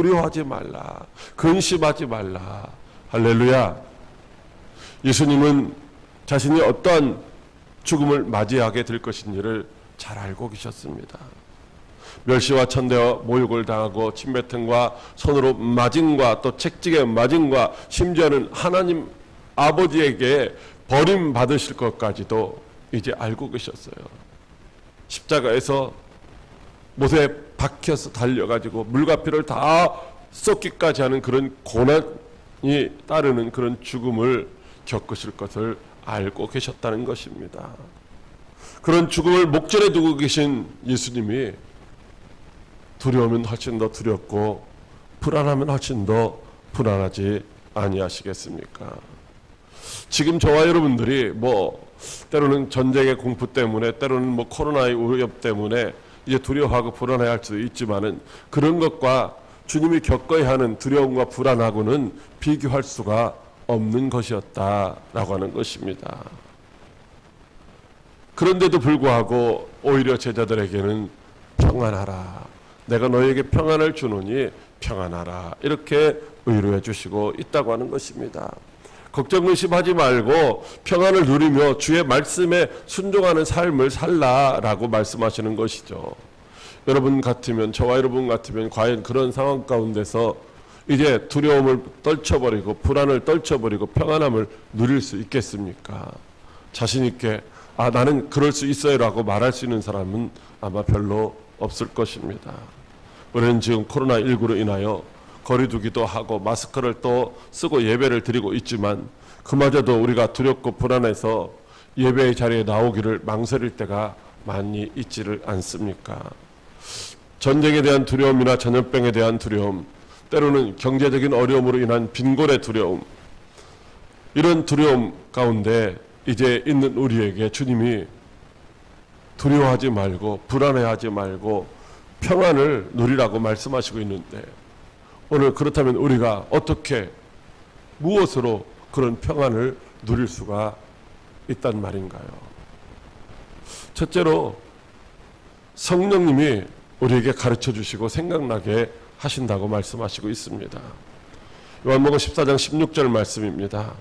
두려워하지 말라. 근심하지 말라. 할렐루야. 예수님은 자신이 어떠한 죽음을 맞이하게 될 것인지를 잘 알고 계셨습니다. 멸시와 천대와 모욕을 당하고 침뱉음과 손으로 맞음과 또 책찍에 맞음과 심지어는 하나님 아버지에게 버림 받으실 것까지도 이제 알고 계셨어요. 십자가에서 못에 박혀서 달려가지고 물과 피를 다 쏟기까지 하는 그런 고난이 따르는 그런 죽음을 겪으실 것을 알고 계셨다는 것입니다. 그런 죽음을 목전에 두고 계신 예수님이 두려우면 훨씬 더 두렵고 불안하면 훨씬 더 불안하지 아니하시겠습니까? 지금 저와 여러분들이 뭐 때로는 전쟁의 공포 때문에 때로는 뭐 코로나의 위협 때문에 이제 두려워하고 불안해할 수도 있지만은 그런 것과 주님이 겪어야 하는 두려움과 불안하고는 비교할 수가 없는 것이었다라고 하는 것입니다. 그런데도 불구하고 오히려 제자들에게는 평안하라. 내가 너에게 평안을 주노니 평안하라. 이렇게 의로해 주시고 있다고 하는 것입니다. 걱정 의심하지 말고 평안을 누리며 주의 말씀에 순종하는 삶을 살라라고 말씀하시는 것이죠. 여러분 같으면 저와 여러분 같으면 과연 그런 상황 가운데서 이제 두려움을 떨쳐버리고 불안을 떨쳐버리고 평안함을 누릴 수 있겠습니까? 자신 있게 아 나는 그럴 수 있어요라고 말할 수 있는 사람은 아마 별로 없을 것입니다. 우리는 지금 코로나 19로 인하여 거리두기도 하고 마스크를 또 쓰고 예배를 드리고 있지만 그마저도 우리가 두렵고 불안해서 예배의 자리에 나오기를 망설일 때가 많이 있지를 않습니까? 전쟁에 대한 두려움이나 전염병에 대한 두려움, 때로는 경제적인 어려움으로 인한 빈곤의 두려움, 이런 두려움 가운데 이제 있는 우리에게 주님이 두려워하지 말고 불안해하지 말고 평안을 누리라고 말씀하시고 있는데 오늘 그렇다면 우리가 어떻게 무엇으로 그런 평안을 누릴 수가 있단 말인가요? 첫째로 성령님이 우리에게 가르쳐 주시고 생각나게 하신다고 말씀하시고 있습니다. 요한복음 14장 16절 말씀입니다.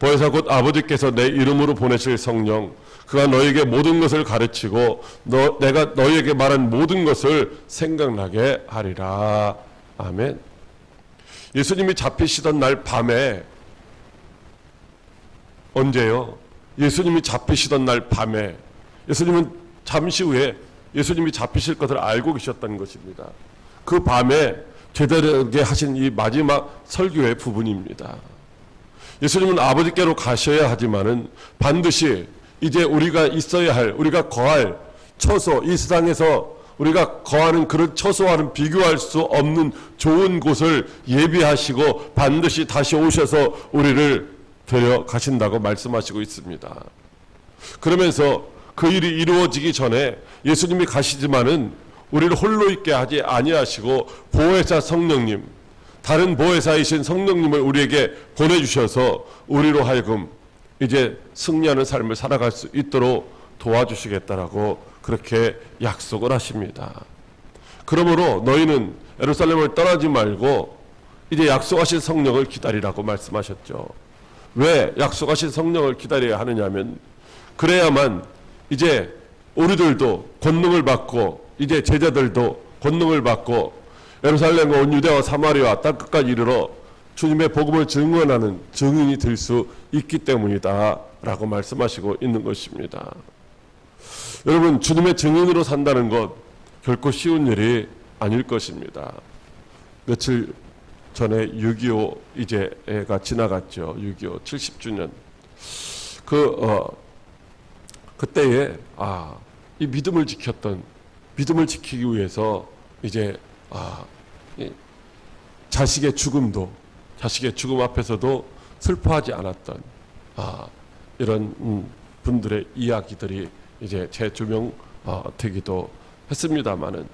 보혜사 곧 아버지께서 내 이름으로 보내실 성령 그가 너에게 모든 것을 가르치고 너, 내가 너에게 말한 모든 것을 생각나게 하리라. 아멘. 예수님이 잡히시던 날 밤에 언제요? 예수님이 잡히시던 날 밤에 예수님은 잠시 후에 예수님이 잡히실 것을 알고 계셨다는 것입니다. 그 밤에 제자들에게 하신 이 마지막 설교의 부분입니다. 예수님은 아버지께로 가셔야 하지만은 반드시 이제 우리가 있어야 할 우리가 거할 처소 이 세상에서 우리가 거하는 그런 처소와는 비교할 수 없는 좋은 곳을 예비하시고 반드시 다시 오셔서 우리를 데려가신다고 말씀하시고 있습니다. 그러면서 그 일이 이루어지기 전에 예수님이 가시지만은 우리를 홀로 있게 하지 아니하시고 보혜사 성령님 다른 보혜사이신 성령님을 우리에게 보내주셔서 우리로 하여금 이제 승리하는 삶을 살아갈 수 있도록 도와주시겠다라고 그렇게 약속을 하십니다. 그러므로 너희는 예루살렘을 떠나지 말고 이제 약속하신 성령을 기다리라고 말씀하셨죠. 왜 약속하신 성령을 기다려야 하느냐면 그래야만 이제 우리들도 권능을 받고 이제 제자들도 권능을 받고 예루살렘과 온 유대와 사마리아 땅 끝까지 이르러 주님의 복음을 증언하는 증인이 될 수 있기 때문이다라고 말씀하시고 있는 것입니다. 여러분 주님의 증인으로 산다는 것 결코 쉬운 일이 아닐 것입니다. 며칠 전에 6.25 이제가 지나갔죠. 6.25 70주년. 그, 어, 그때에, 아, 이 믿음을 지켰던, 믿음을 지키기 위해서 이제, 아, 이 자식의 죽음도, 자식의 죽음 앞에서도 슬퍼하지 않았던, 아, 이런 음, 분들의 이야기들이 이제 재조명 어, 되기도 했습니다만은,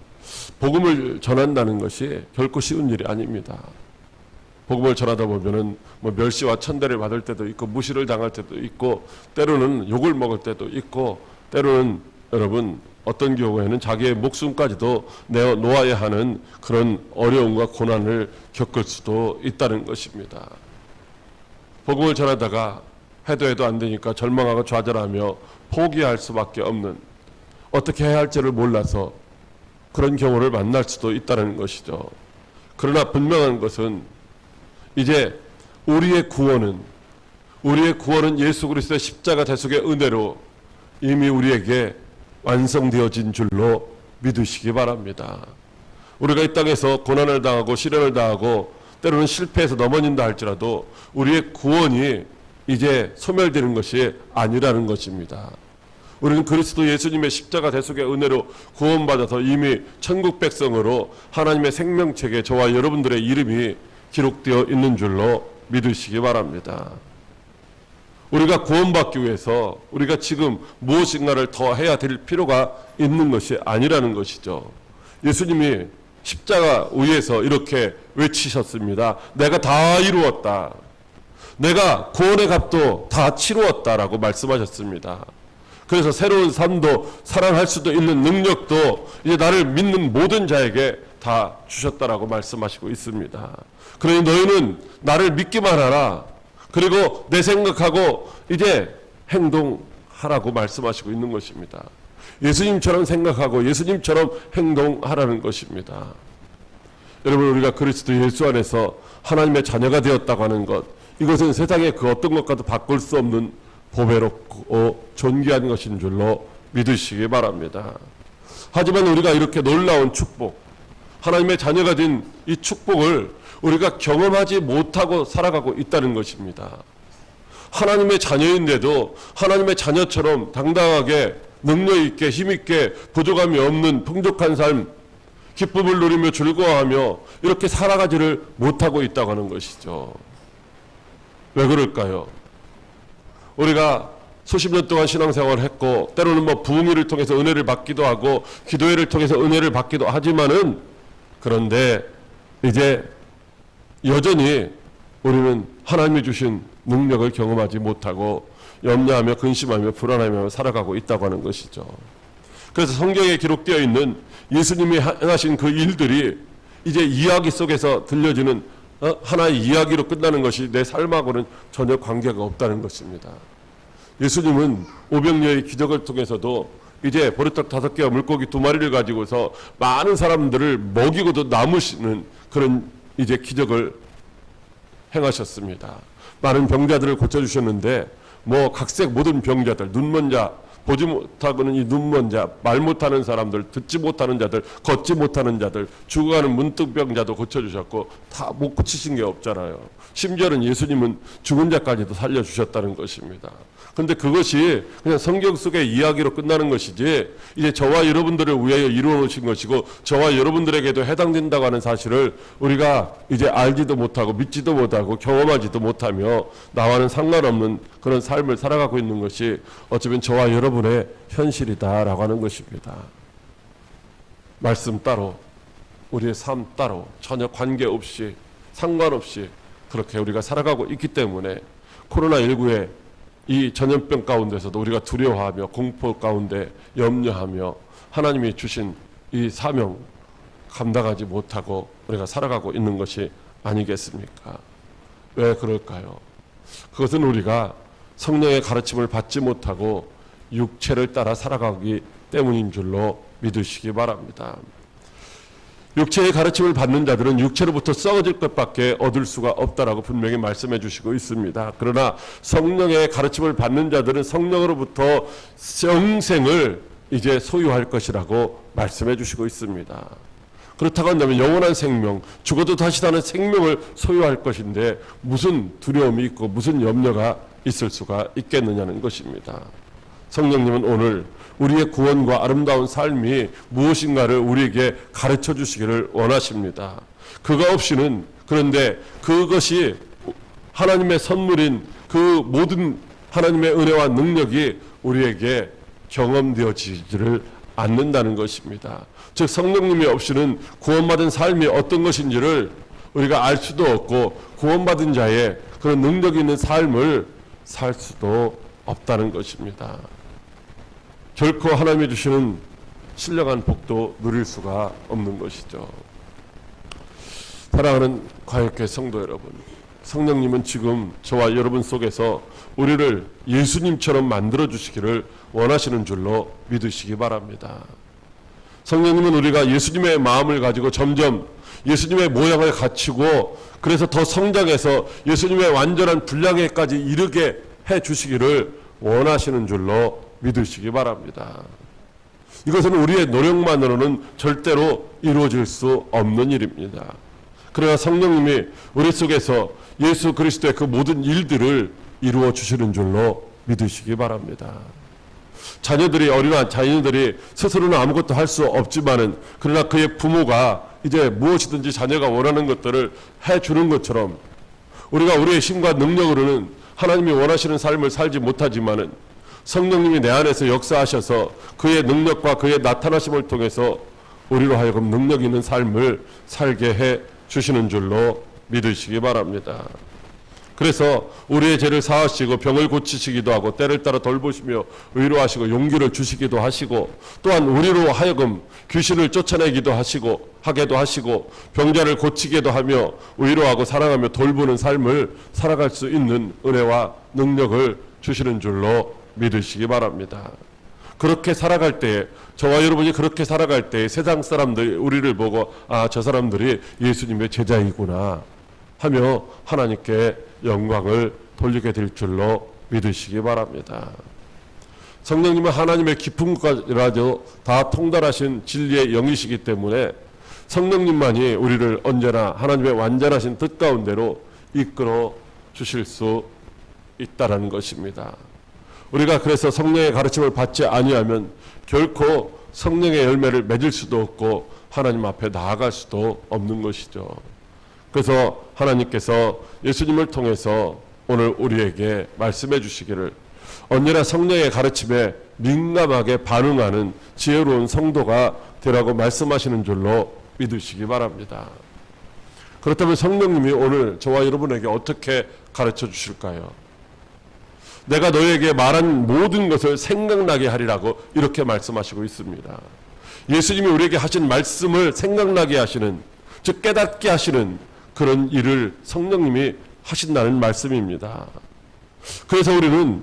복음을 전한다는 것이 결코 쉬운 일이 아닙니다. 복음을 전하다 보면은 뭐 멸시와 천대를 받을 때도 있고 무시를 당할 때도 있고 때로는 욕을 먹을 때도 있고 때로는 여러분 어떤 경우에는 자기의 목숨까지도 내어 놓아야 하는 그런 어려움과 고난을 겪을 수도 있다는 것입니다. 복음을 전하다가 해도 해도 안 되니까 절망하고 좌절하며 포기할 수밖에 없는 어떻게 해야 할지를 몰라서 그런 경우를 만날 수도 있다는 것이죠. 그러나 분명한 것은 이제 우리의 구원은 우리의 구원은 예수 그리스도의 십자가 대속의 은혜로 이미 우리에게 완성되어진 줄로 믿으시기 바랍니다. 우리가 이 땅에서 고난을 당하고 시련을 당하고 때로는 실패해서 넘어진다 할지라도 우리의 구원이 이제 소멸되는 것이 아니라는 것입니다. 우리는 그리스도 예수님의 십자가 대속의 은혜로 구원받아서 이미 천국 백성으로 하나님의 생명책에 저와 여러분들의 이름이 기록되어 있는 줄로 믿으시기 바랍니다. 우리가 구원받기 위해서 우리가 지금 무엇인가를 더 해야 될 필요가 있는 것이 아니라는 것이죠. 예수님이 십자가 위에서 이렇게 외치셨습니다. 내가 다 이루었다. 내가 구원의 값도 다 치루었다라고 말씀하셨습니다. 그래서 새로운 삶도 살아날 수도 있는 능력도 이제 나를 믿는 모든 자에게 다 주셨다라고 말씀하시고 있습니다. 그러니 너희는 나를 믿기만 하라. 그리고 내 생각하고 이제 행동하라고 말씀하시고 있는 것입니다. 예수님처럼 생각하고 예수님처럼 행동하라는 것입니다. 여러분 우리가 그리스도 예수 안에서 하나님의 자녀가 되었다고 하는 것 이것은 세상의 그 어떤 것과도 바꿀 수 없는 보배롭고 존귀한 것인 줄로 믿으시기 바랍니다. 하지만 우리가 이렇게 놀라운 축복 하나님의 자녀가 된 이 축복을 우리가 경험하지 못하고 살아가고 있다는 것입니다. 하나님의 자녀인데도 하나님의 자녀처럼 당당하게 능력 있게 힘 있게 부족함이 없는 풍족한 삶 기쁨을 누리며 즐거워하며 이렇게 살아가지를 못하고 있다고 하는 것이죠. 왜 그럴까요? 우리가 수십 년 동안 신앙생활을 했고 때로는 뭐 부흥회를 통해서 은혜를 받기도 하고 기도회를 통해서 은혜를 받기도 하지만은 그런데 이제 여전히 우리는 하나님이 주신 능력을 경험하지 못하고 염려하며 근심하며 불안하며 살아가고 있다고 하는 것이죠. 그래서 성경에 기록되어 있는 예수님이 행하신 그 일들이 이제 이야기 속에서 들려지는 어? 하나의 이야기로 끝나는 것이 내 삶하고는 전혀 관계가 없다는 것입니다. 예수님은 오병이어의 기적을 통해서도 이제 보리떡 다섯 개와 물고기 두 마리를 가지고서 많은 사람들을 먹이고도 남으시는 그런 이제 기적을 행하셨습니다. 많은 병자들을 고쳐주셨는데 뭐 각색 모든 병자들 눈먼 자 보지 못하고는 이 눈먼 자, 말 못하는 사람들, 듣지 못하는 자들, 걷지 못하는 자들, 죽어가는 문득병자도 고쳐주셨고 다 못 고치신 게 없잖아요. 심지어는 예수님은 죽은 자까지도 살려주셨다는 것입니다. 근데 그것이 그냥 성경 속의 이야기로 끝나는 것이지 이제 저와 여러분들을 위하여 이루어 놓으신 것이고 저와 여러분들에게도 해당된다고 하는 사실을 우리가 이제 알지도 못하고 믿지도 못하고 경험하지도 못하며 나와는 상관없는 그런 삶을 살아가고 있는 것이 어쩌면 저와 여러분의 현실이다라고 하는 것입니다. 말씀 따로 우리의 삶 따로 전혀 관계없이 상관없이 그렇게 우리가 살아가고 있기 때문에 코로나19의 이 전염병 가운데서도 우리가 두려워하며 공포 가운데 염려하며 하나님이 주신 이 사명 감당하지 못하고 우리가 살아가고 있는 것이 아니겠습니까? 왜 그럴까요? 그것은 우리가 성령의 가르침을 받지 못하고 육체를 따라 살아가기 때문인 줄로 믿으시기 바랍니다. 육체의 가르침을 받는 자들은 육체로부터 썩어질 것밖에 얻을 수가 없다라고 분명히 말씀해 주시고 있습니다. 그러나 성령의 가르침을 받는 자들은 성령으로부터 영생을 이제 소유할 것이라고 말씀해 주시고 있습니다. 그렇다고 한다면 영원한 생명, 죽어도 다시 사는 생명을 소유할 것인데 무슨 두려움이 있고 무슨 염려가 있을 수가 있겠느냐는 것입니다. 성령님은 오늘 우리의 구원과 아름다운 삶이 무엇인가를 우리에게 가르쳐 주시기를 원하십니다. 그거 없이는 그런데 그것이 하나님의 선물인 그 모든 하나님의 은혜와 능력이 우리에게 경험되어지지를 않는다는 것입니다. 즉 성령님이 없이는 구원받은 삶이 어떤 것인지를 우리가 알 수도 없고 구원받은 자의 그런 능력 있는 삶을 살 수도 없다는 것입니다. 결코 하나님이 주시는 신령한 복도 누릴 수가 없는 것이죠. 사랑하는 과역계 성도 여러분, 성령님은 지금 저와 여러분 속에서 우리를 예수님처럼 만들어 주시기를 원하시는 줄로 믿으시기 바랍니다. 성령님은 우리가 예수님의 마음을 가지고 점점 예수님의 모양을 갖추고 그래서 더 성장해서 예수님의 완전한 분량에까지 이르게 해 주시기를 원하시는 줄로 믿으시기 바랍니다. 이것은 우리의 노력만으로는 절대로 이루어질 수 없는 일입니다. 그러나 성령님이 우리 속에서 예수 그리스도의 그 모든 일들을 이루어 주시는 줄로 믿으시기 바랍니다. 자녀들이 어린한 자녀들이 스스로는 아무것도 할 수 없지만은 그러나 그의 부모가 이제 무엇이든지 자녀가 원하는 것들을 해 주는 것처럼 우리가 우리의 힘과 능력으로는 하나님이 원하시는 삶을 살지 못하지만은 성령님이 내 안에서 역사하셔서 그의 능력과 그의 나타나심을 통해서 우리로 하여금 능력 있는 삶을 살게 해 주시는 줄로 믿으시기 바랍니다. 그래서 우리의 죄를 사하시고 병을 고치시기도 하고 때를 따라 돌보시며 의로하시고 용기를 주시기도 하시고 또한 우리로 하여금 귀신을 쫓아내기도 하시고 하게도 하시고 병자를 고치기도 하며 의로하고 사랑하며 돌보는 삶을 살아갈 수 있는 은혜와 능력을 주시는 줄로 믿으시기 바랍니다. 그렇게 살아갈 때 저와 여러분이 그렇게 살아갈 때 세상 사람들이 우리를 보고 아 저 사람들이 예수님의 제자이구나 하며 하나님께 영광을 돌리게 될 줄로 믿으시기 바랍니다. 성령님은 하나님의 깊은 것까지라도 다 통달하신 진리의 영이시기 때문에 성령님만이 우리를 언제나 하나님의 완전하신 뜻 가운데로 이끌어 주실 수 있다라는 것입니다. 우리가 그래서 성령의 가르침을 받지 아니하면 결코 성령의 열매를 맺을 수도 없고 하나님 앞에 나아갈 수도 없는 것이죠. 그래서 하나님께서 예수님을 통해서 오늘 우리에게 말씀해 주시기를 언제나 성령의 가르침에 민감하게 반응하는 지혜로운 성도가 되라고 말씀하시는 줄로 믿으시기 바랍니다. 그렇다면 성령님이 오늘 저와 여러분에게 어떻게 가르쳐 주실까요? 내가 너에게 말한 모든 것을 생각나게 하리라고 이렇게 말씀하시고 있습니다. 예수님이 우리에게 하신 말씀을 생각나게 하시는 즉 깨닫게 하시는 그런 일을 성령님이 하신다는 말씀입니다. 그래서 우리는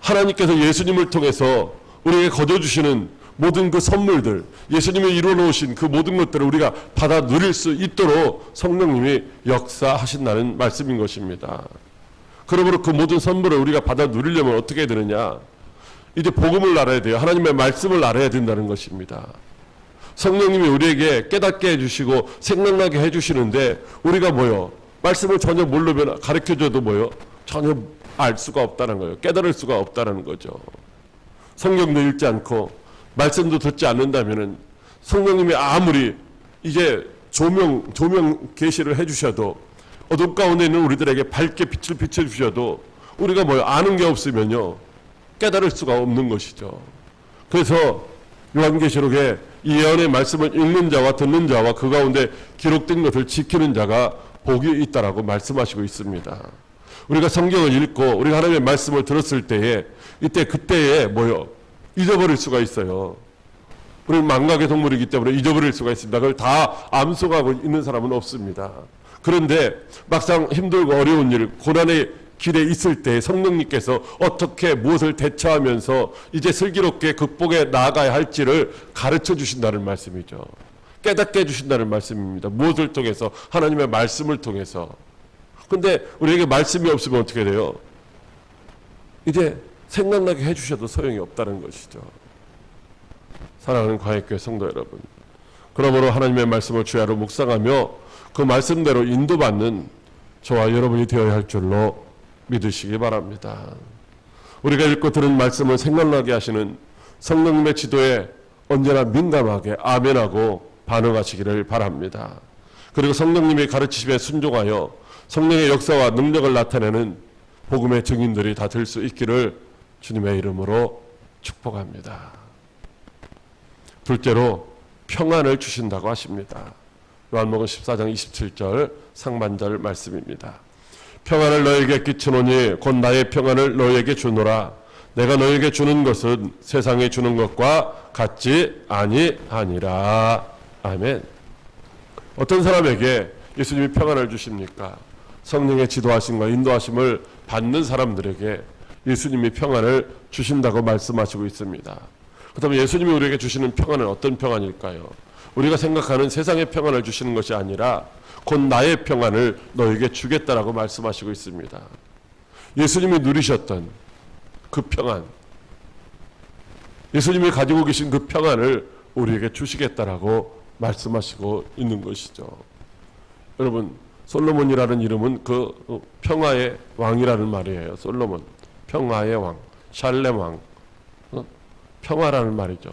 하나님께서 예수님을 통해서 우리에게 거둬주시는 모든 그 선물들, 예수님이 이루어 놓으신 그 모든 것들을 우리가 받아 누릴 수 있도록 성령님이 역사하신다는 말씀인 것입니다. 그러므로 그 모든 선물을 우리가 받아 누리려면 어떻게 되느냐? 이제 복음을 알아야 돼요. 하나님의 말씀을 알아야 된다는 것입니다. 성령님이 우리에게 깨닫게 해주시고 생각나게 해주시는데 우리가 뭐요? 말씀을 전혀 모르면 가르쳐줘도 뭐요? 전혀 알 수가 없다는 거예요. 깨달을 수가 없다는 거죠. 성경도 읽지 않고 말씀도 듣지 않는다면은 성령님이 아무리 이제 조명 조명 계시를 해주셔도 어둠 가운데 있는 우리들에게 밝게 빛을 비춰 주셔도 우리가 뭐요? 아는 게 없으면요 깨달을 수가 없는 것이죠. 그래서 요한계시록에 이 예언의 말씀을 읽는 자와 듣는 자와 그 가운데 기록된 것을 지키는 자가 복이 있다라고 말씀하시고 있습니다. 우리가 성경을 읽고 우리가 하나님의 말씀을 들었을 때에 이때 그때에 뭐요 잊어버릴 수가 있어요. 우리는 망각의 동물이기 때문에 잊어버릴 수가 있습니다. 그걸 다 암송하고 있는 사람은 없습니다. 그런데 막상 힘들고 어려운 일, 고난의 길에 있을 때 성령님께서 어떻게 무엇을 대처하면서 이제 슬기롭게 극복해 나아가야 할지를 가르쳐 주신다는 말씀이죠. 깨닫게 해주신다는 말씀입니다. 무엇을 통해서? 하나님의 말씀을 통해서. 근데 우리에게 말씀이 없으면 어떻게 돼요? 이제 생각나게 해주셔도 소용이 없다는 것이죠. 사랑하는 과학교회 성도 여러분. 그러므로 하나님의 말씀을 주야로 묵상하며 그 말씀대로 인도받는 저와 여러분이 되어야 할 줄로 믿으시기 바랍니다. 우리가 읽고 들은 말씀을 생각나게 하시는 성령님의 지도에 언제나 민감하게 아멘하고 반응하시기를 바랍니다. 그리고 성령님의 가르치심에 순종하여 성령의 역사와 능력을 나타내는 복음의 증인들이 다 될 수 있기를 주님의 이름으로 축복합니다. 둘째로 평안을 주신다고 하십니다. 요한복음 14장 27절 상반절 말씀입니다. 평안을 너에게 끼치노니 곧 나의 평안을 너에게 주노라. 내가 너에게 주는 것은 세상에 주는 것과 같지 아니하니라. 아멘. 어떤 사람에게 예수님이 평안을 주십니까? 성령의 지도하심과 인도하심을 받는 사람들에게 예수님이 평안을 주신다고 말씀하시고 있습니다. 그렇다면 예수님이 우리에게 주시는 평안은 어떤 평안일까요? 우리가 생각하는 세상의 평안을 주시는 것이 아니라 곧 나의 평안을 너에게 주겠다라고 말씀하시고 있습니다. 예수님이 누리셨던 그 평안, 예수님이 가지고 계신 그 평안을 우리에게 주시겠다라고 말씀하시고 있는 것이죠. 여러분, 솔로몬이라는 이름은 그 어, 평화의 왕이라는 말이에요. 솔로몬, 평화의 왕, 샬렘 왕, 어? 평화라는 말이죠.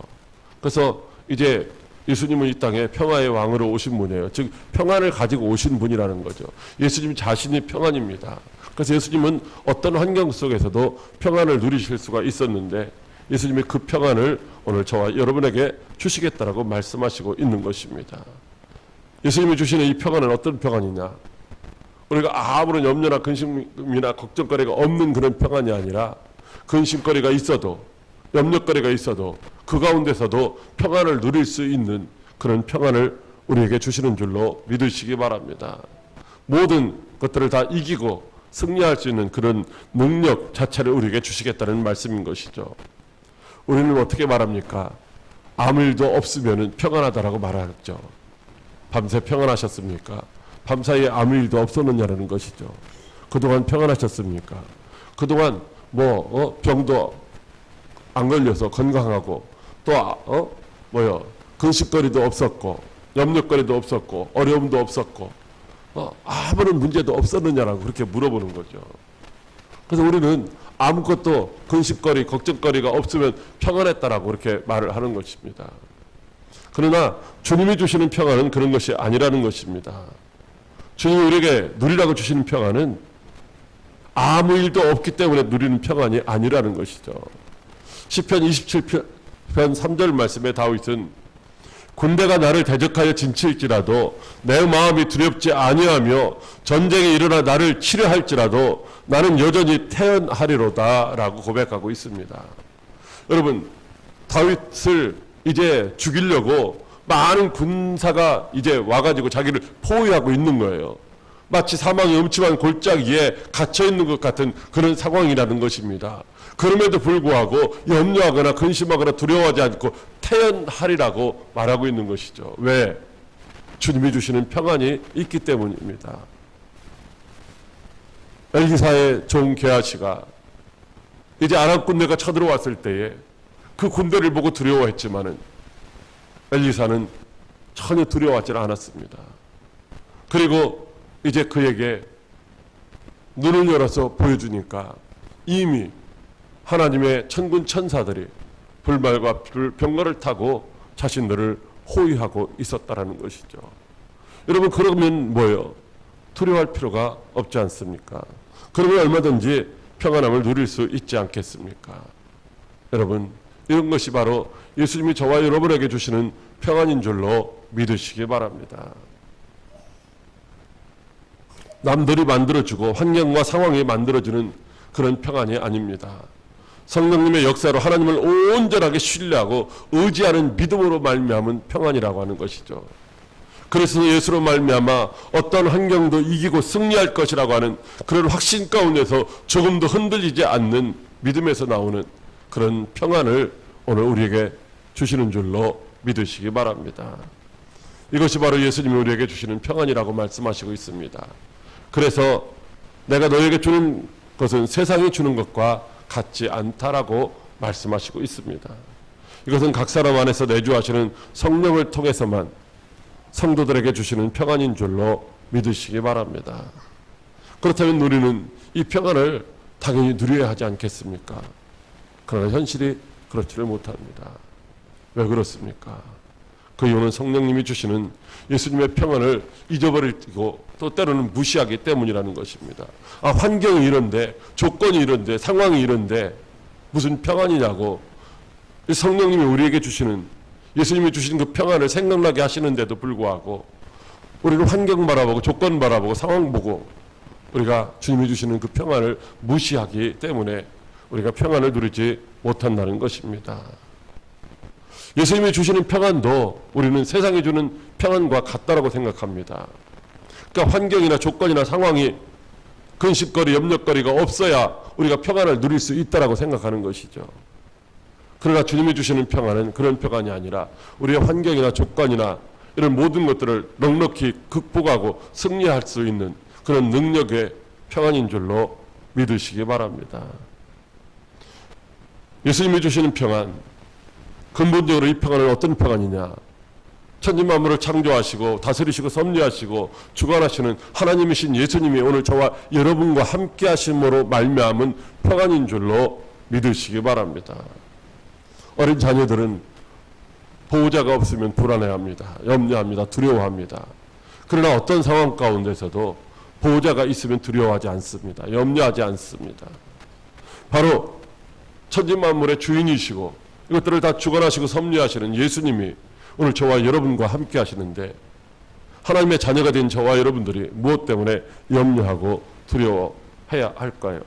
그래서 이제 예수님은 이 땅에 평화의 왕으로 오신 분이에요. 즉 평안을 가지고 오신 분이라는 거죠. 예수님 자신이 평안입니다. 그래서 예수님은 어떤 환경 속에서도 평안을 누리실 수가 있었는데 예수님의 그 평안을 오늘 저와 여러분에게 주시겠다라고 말씀하시고 있는 것입니다. 예수님이 주시는 이 평안은 어떤 평안이냐? 우리가 아무런 염려나 근심이나 걱정거리가 없는 그런 평안이 아니라 근심거리가 있어도 염려거리가 있어도 그 가운데서도 평안을 누릴 수 있는 그런 평안을 우리에게 주시는 줄로 믿으시기 바랍니다. 모든 것들을 다 이기고 승리할 수 있는 그런 능력 자체를 우리에게 주시겠다는 말씀인 것이죠. 우리는 어떻게 말합니까? 아무 일도 없으면 평안하다라고 말하죠. 밤새 평안하셨습니까? 밤사이에 아무 일도 없었느냐라는 것이죠. 그동안 평안하셨습니까? 그동안 뭐 어? 병도 안 걸려서 건강하고 또 어? 뭐요? 근식거리도 없었고 염려거리도 없었고 어려움도 없었고 어? 아무런 문제도 없었느냐라고 그렇게 물어보는 거죠. 그래서 우리는 아무것도 근심거리, 걱정거리가 없으면 평안했다라고 그렇게 말을 하는 것입니다. 그러나 주님이 주시는 평안은 그런 것이 아니라는 것입니다. 주님이 우리에게 누리라고 주시는 평안은 아무 일도 없기 때문에 누리는 평안이 아니라는 것이죠. 시편 27편 3절 말씀에 다윗은 군대가 나를 대적하여 진칠지라도 내 마음이 두렵지 아니하며 전쟁이 일어나 나를 치료할지라도 나는 여전히 태연하리로다라고 고백하고 있습니다. 여러분 다윗을 이제 죽이려고 많은 군사가 이제 와가지고 자기를 포위하고 있는 거예요. 마치 사망의 음침한 골짜기에 갇혀 있는 것 같은 그런 상황이라는 것입니다. 그럼에도 불구하고 염려하거나 근심하거나 두려워하지 않고 태연하리라고 말하고 있는 것이죠. 왜? 주님이 주시는 평안이 있기 때문입니다. 엘기사의 종 게하시가 이제 아람 군대가 쳐들어왔을 때에 그 군대를 보고 두려워했지만은 엘리사는 전혀 두려워하지 않았습니다. 그리고 이제 그에게 눈을 열어서 보여주니까 이미 하나님의 천군 천사들이 불말과 병거를 타고 자신들을 호위하고 있었다라는 것이죠. 여러분 그러면 뭐예요? 두려워할 필요가 없지 않습니까? 그러면 얼마든지 평안함을 누릴 수 있지 않겠습니까? 여러분 이런 것이 바로 예수님이 저와 여러분에게 주시는 평안인 줄로 믿으시기 바랍니다. 남들이 만들어주고 환경과 상황이 만들어주는 그런 평안이 아닙니다. 성령님의 역사로 하나님을 온전하게 신뢰하고 의지하는 믿음으로 말미암은 평안이라고 하는 것이죠. 그래서 예수로 말미암아 어떤 환경도 이기고 승리할 것이라고 하는 그런 확신 가운데서 조금도 흔들리지 않는 믿음에서 나오는 그런 평안을 오늘 우리에게 주시는 줄로 믿으시기 바랍니다. 이것이 바로 예수님이 우리에게 주시는 평안이라고 말씀하시고 있습니다. 그래서 내가 너에게 주는 것은 세상이 주는 것과 같지 않다라고 말씀하시고 있습니다. 이것은 각 사람 안에서 내주하시는 성령을 통해서만 성도들에게 주시는 평안인 줄로 믿으시기 바랍니다. 그렇다면 우리는 이 평안을 당연히 누려야 하지 않겠습니까? 그러나 현실이 그렇지를 못합니다. 왜 그렇습니까? 그 이유는 성령님이 주시는 예수님의 평안을 잊어버리고 또 때로는 무시하기 때문이라는 것입니다. 아, 환경이 이런데, 조건이 이런데, 상황이 이런데, 무슨 평안이냐고. 성령님이 우리에게 주시는, 예수님이 주시는 그 평안을 생각나게 하시는데도 불구하고, 우리는 환경 바라보고, 조건 바라보고, 상황 보고, 우리가 주님이 주시는 그 평안을 무시하기 때문에 우리가 평안을 누리지 못한다는 것입니다. 예수님이 주시는 평안도 우리는 세상이 주는 평안과 같다라고 생각합니다. 그러니까 환경이나 조건이나 상황이 근심거리, 염려거리가 없어야 우리가 평안을 누릴 수 있다라고 생각하는 것이죠. 그러나 주님이 주시는 평안은 그런 평안이 아니라 우리의 환경이나 조건이나 이런 모든 것들을 넉넉히 극복하고 승리할 수 있는 그런 능력의 평안인 줄로 믿으시기 바랍니다. 예수님이 주시는 평안, 근본적으로 이 평안은 어떤 평안이냐? 천지 만물을 창조하시고 다스리시고 섭리하시고 주관하시는 하나님이신 예수님이 오늘 저와 여러분과 함께 하심으로 말미암은 평안인 줄로 믿으시기 바랍니다. 어린 자녀들은 보호자가 없으면 불안해합니다. 염려합니다. 두려워합니다. 그러나 어떤 상황 가운데서도 보호자가 있으면 두려워하지 않습니다. 염려하지 않습니다. 바로 천지 만물의 주인이시고 이것들을 다 주관하시고 섭리하시는 예수님이 오늘 저와 여러분과 함께 하시는데 하나님의 자녀가 된 저와 여러분들이 무엇 때문에 염려하고 두려워해야 할까요?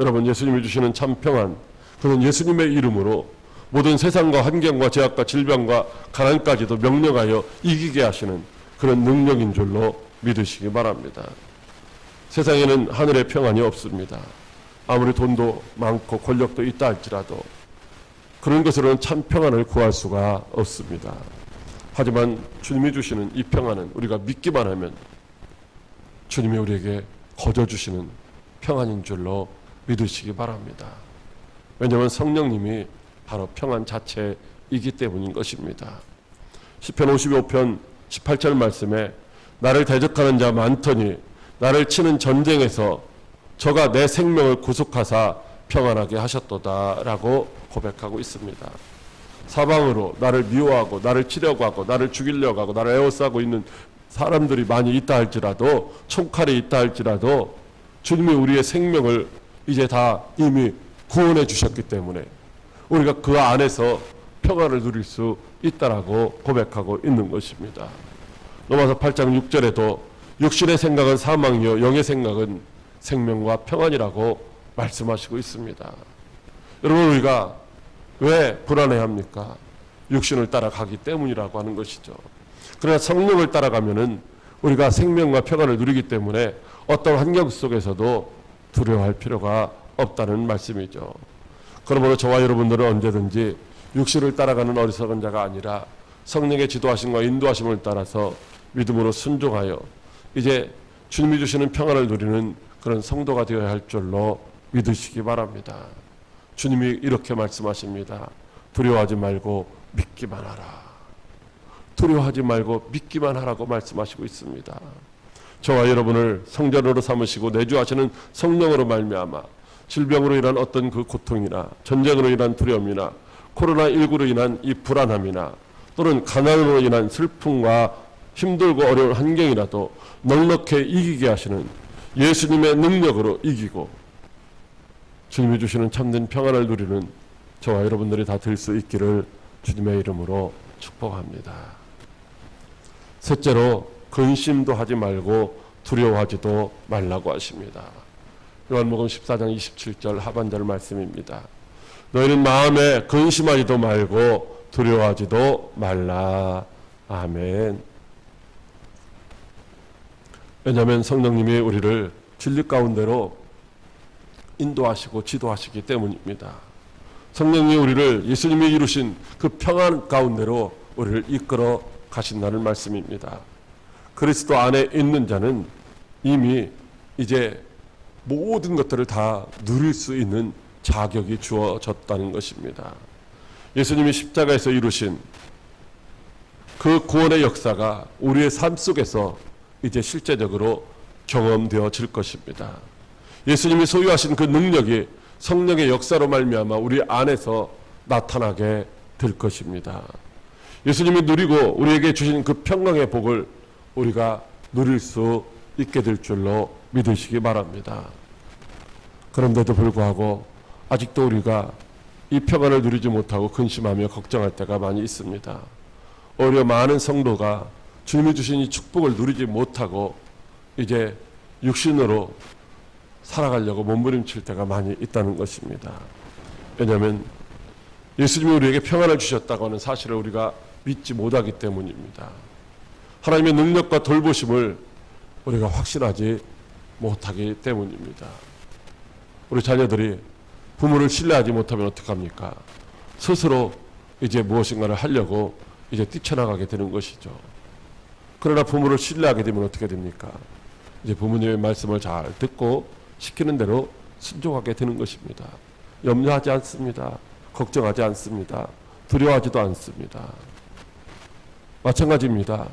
여러분 예수님이 주시는 참 평안 그는 예수님의 이름으로 모든 세상과 환경과 제약과 질병과 가난까지도 명령하여 이기게 하시는 그런 능력인 줄로 믿으시기 바랍니다. 세상에는 하늘의 평안이 없습니다. 아무리 돈도 많고 권력도 있다 할지라도 그런 것으로는 참 평안을 구할 수가 없습니다. 하지만 주님이 주시는 이 평안은 우리가 믿기만 하면 주님이 우리에게 거저 주시는 평안인 줄로 믿으시기 바랍니다. 왜냐하면 성령님이 바로 평안 자체이기 때문인 것입니다. 시편 55편 18절 말씀에 나를 대적하는 자 많더니 나를 치는 전쟁에서 저가 내 생명을 구속하사 평안하게 하셨도다라고 고백하고 있습니다. 사방으로 나를 미워하고 나를 치려고 하고 나를 죽이려고 하고 나를 에워싸고 있는 사람들이 많이 있다 할지라도 총칼이 있다 할지라도 주님이 우리의 생명을 이제 다 이미 구원해 주셨기 때문에 우리가 그 안에서 평안을 누릴 수 있다라고 고백하고 있는 것입니다. 로마서 8장 6절에도 육신의 생각은 사망이요 영의 생각은 생명과 평안이라고 말씀하시고 있습니다. 여러분 우리가 왜 불안해합니까? 육신을 따라가기 때문이라고 하는 것이죠. 그러나 성령을 따라가면은 우리가 생명과 평안을 누리기 때문에 어떤 환경 속에서도 두려워할 필요가 없다는 말씀이죠. 그러므로 저와 여러분들은 언제든지 육신을 따라가는 어리석은 자가 아니라 성령의 지도하심과 인도하심을 따라서 믿음으로 순종하여 이제 주님이 주시는 평안을 누리는 그런 성도가 되어야 할 줄로 믿으시기 바랍니다. 주님이 이렇게 말씀하십니다. 두려워하지 말고 믿기만 하라. 두려워하지 말고 믿기만 하라고 말씀하시고 있습니다. 저와 여러분을 성전으로 삼으시고 내주하시는 성령으로 말미암아 질병으로 인한 어떤 그 고통이나 전쟁으로 인한 두려움이나 코로나 19로 인한 이 불안함이나 또는 가난으로 인한 슬픔과 힘들고 어려운 환경이라도 넉넉히 이기게 하시는 예수님의 능력으로 이기고 주님이 주시는 참된 평안을 누리는 저와 여러분들이 다 될 수 있기를 주님의 이름으로 축복합니다. 셋째로 근심도 하지 말고 두려워하지도 말라고 하십니다. 요한복음 14장 27절 하반절 말씀입니다. 너희는 마음에 근심하지도 말고 두려워하지도 말라. 아멘. 왜냐하면 성령님이 우리를 진리 가운데로 인도하시고 지도하시기 때문입니다. 성령이 우리를 예수님이 이루신 그 평안 가운데로 우리를 이끌어 가신다는 말씀입니다. 그리스도 안에 있는 자는 이미 이제 모든 것들을 다 누릴 수 있는 자격이 주어졌다는 것입니다. 예수님이 십자가에서 이루신 그 구원의 역사가 우리의 삶 속에서 이제 실제적으로 경험되어질 것입니다. 예수님이 소유하신 그 능력이 성령의 역사로 말미암아 우리 안에서 나타나게 될 것입니다. 예수님이 누리고 우리에게 주신 그 평강의 복을 우리가 누릴 수 있게 될 줄로 믿으시기 바랍니다. 그런데도 불구하고 아직도 우리가 이 평안을 누리지 못하고 근심하며 걱정할 때가 많이 있습니다. 오히려 많은 성도가 주님이 주신 이 축복을 누리지 못하고 이제 육신으로 살아가려고 몸부림칠 때가 많이 있다는 것입니다. 왜냐하면 예수님이 우리에게 평안을 주셨다고 하는 사실을 우리가 믿지 못하기 때문입니다. 하나님의 능력과 돌보심을 우리가 확신하지 못하기 때문입니다. 우리 자녀들이 부모를 신뢰하지 못하면 어떡합니까? 스스로 이제 무엇인가를 하려고 이제 뛰쳐나가게 되는 것이죠. 그러나 부모를 신뢰하게 되면 어떻게 됩니까? 이제 부모님의 말씀을 잘 듣고 시키는 대로 순종하게 되는 것입니다. 염려하지 않습니다. 걱정하지 않습니다. 두려워하지도 않습니다. 마찬가지입니다.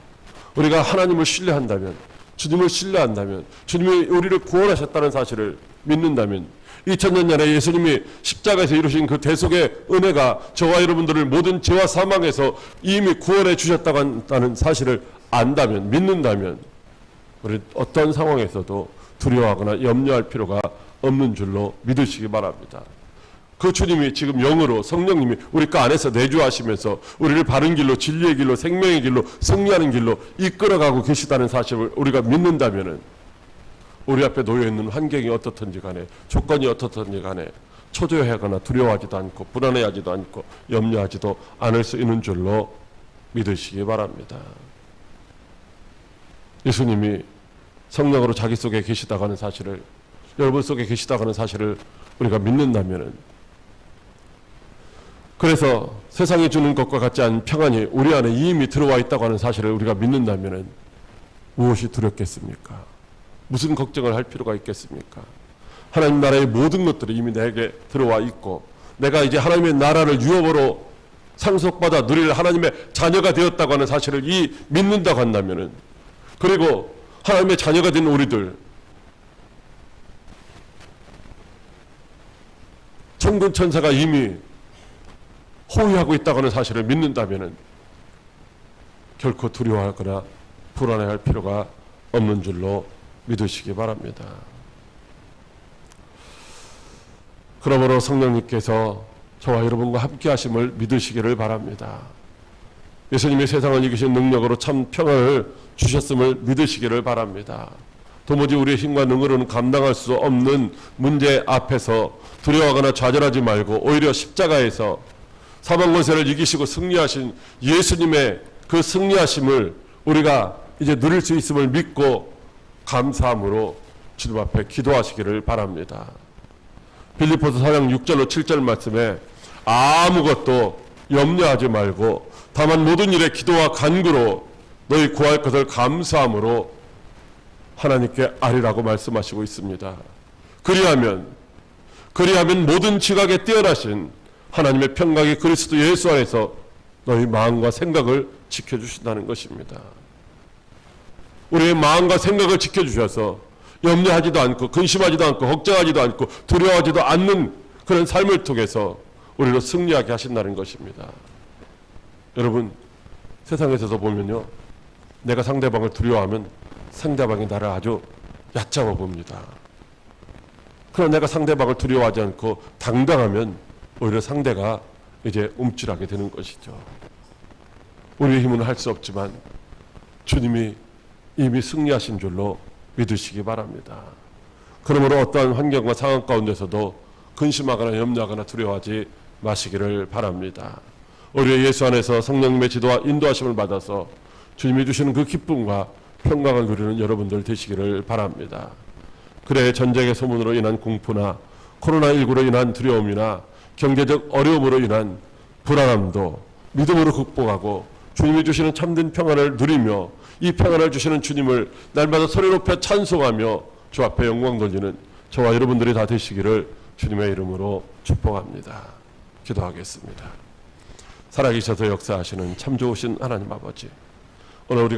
우리가 하나님을 신뢰한다면, 주님을 신뢰한다면, 주님이 우리를 구원하셨다는 사실을 믿는다면, 2000년 전에 예수님이 십자가에서 이루신 그 대속의 은혜가 저와 여러분들을 모든 죄와 사망에서 이미 구원해 주셨다고 한다는 사실을 안다면, 믿는다면, 우리 어떤 상황에서도 두려워하거나 염려할 필요가 없는 줄로 믿으시기 바랍니다. 그 주님이 지금 영으로 성령님이 우리 가 안에서 내주하시면서 우리를 바른 길로 진리의 길로 생명의 길로 승리하는 길로 이끌어가고 계시다는 사실을 우리가 믿는다면은 우리 앞에 놓여 있는 환경이 어떻든지 간에 조건이 어떻든지 간에 초조해하거나 두려워하지도 않고 불안해하지도 않고 염려하지도 않을 수 있는 줄로 믿으시기 바랍니다. 예수님이 성령으로 자기 속에 계시다고 하는 사실을 여러분 속에 계시다고 하는 사실을 우리가 믿는다면은 그래서 세상이 주는 것과 같지 않은 평안이 우리 안에 이미 들어와 있다고 하는 사실을 우리가 믿는다면은 무엇이 두렵겠습니까? 무슨 걱정을 할 필요가 있겠습니까? 하나님 나라의 모든 것들이 이미 내게 들어와 있고 내가 이제 하나님의 나라를 유업으로 상속받아 누릴 하나님의 자녀가 되었다고 하는 사실을 이 믿는다고 한다면은 그리고 하나님의 자녀가 된 우리들 천군 천사가 이미 호위하고 있다고 하는 사실을 믿는다면은 결코 두려워하거나 불안해할 필요가 없는 줄로 믿으시기 바랍니다. 그러므로 성령님께서 저와 여러분과 함께 하심을 믿으시기를 바랍니다. 예수님이 세상을 이기신 능력으로 참 평안을 주셨음을 믿으시기를 바랍니다. 도무지 우리의 힘과 능으로는 감당할 수 없는 문제 앞에서 두려워하거나 좌절하지 말고 오히려 십자가에서 사망 권세를 이기시고 승리하신 예수님의 그 승리하심을 우리가 이제 누릴 수 있음을 믿고 감사함으로 주님 앞에 기도하시기를 바랍니다. 빌리포스 4장 6절로 7절 말씀에 아무것도 염려하지 말고 다만 모든 일에 기도와 간구로 너희 구할 것을 감사함으로 하나님께 아리라고 말씀하시고 있습니다. 그리하면 그리하면 모든 지각에 뛰어나신 하나님의 평강이 그리스도 예수 안에서 너희 마음과 생각을 지켜 주신다는 것입니다. 우리의 마음과 생각을 지켜 주셔서 염려하지도 않고 근심하지도 않고 걱정하지도 않고 두려워하지도 않는 그런 삶을 통해서 우리를 승리하게 하신다는 것입니다. 여러분 세상에서도 보면요 내가 상대방을 두려워하면 상대방이 나를 아주 얕잡아 봅니다. 그러나 내가 상대방을 두려워하지 않고 당당하면 오히려 상대가 이제 움찔하게 되는 것이죠. 우리의 힘은 할 수 없지만 주님이 이미 승리하신 줄로 믿으시기 바랍니다. 그러므로 어떠한 환경과 상황 가운데서도 근심하거나 염려하거나 두려워하지 마시기를 바랍니다. 우리의 예수 안에서 성령님의 지도와 인도하심을 받아서 주님이 주시는 그 기쁨과 평강을 누리는 여러분들 되시기를 바랍니다. 그래 전쟁의 소문으로 인한 공포나 코로나19로 인한 두려움이나 경제적 어려움으로 인한 불안함도 믿음으로 극복하고 주님이 주시는 참된 평안을 누리며 이 평안을 주시는 주님을 날마다 소리 높여 찬송하며 주 앞에 영광 돌리는 저와 여러분들이 다 되시기를 주님의 이름으로 축복합니다. 기도하겠습니다. 살아계셔서 역사하시는 참 좋으신 하나님 아버지 오늘 우리가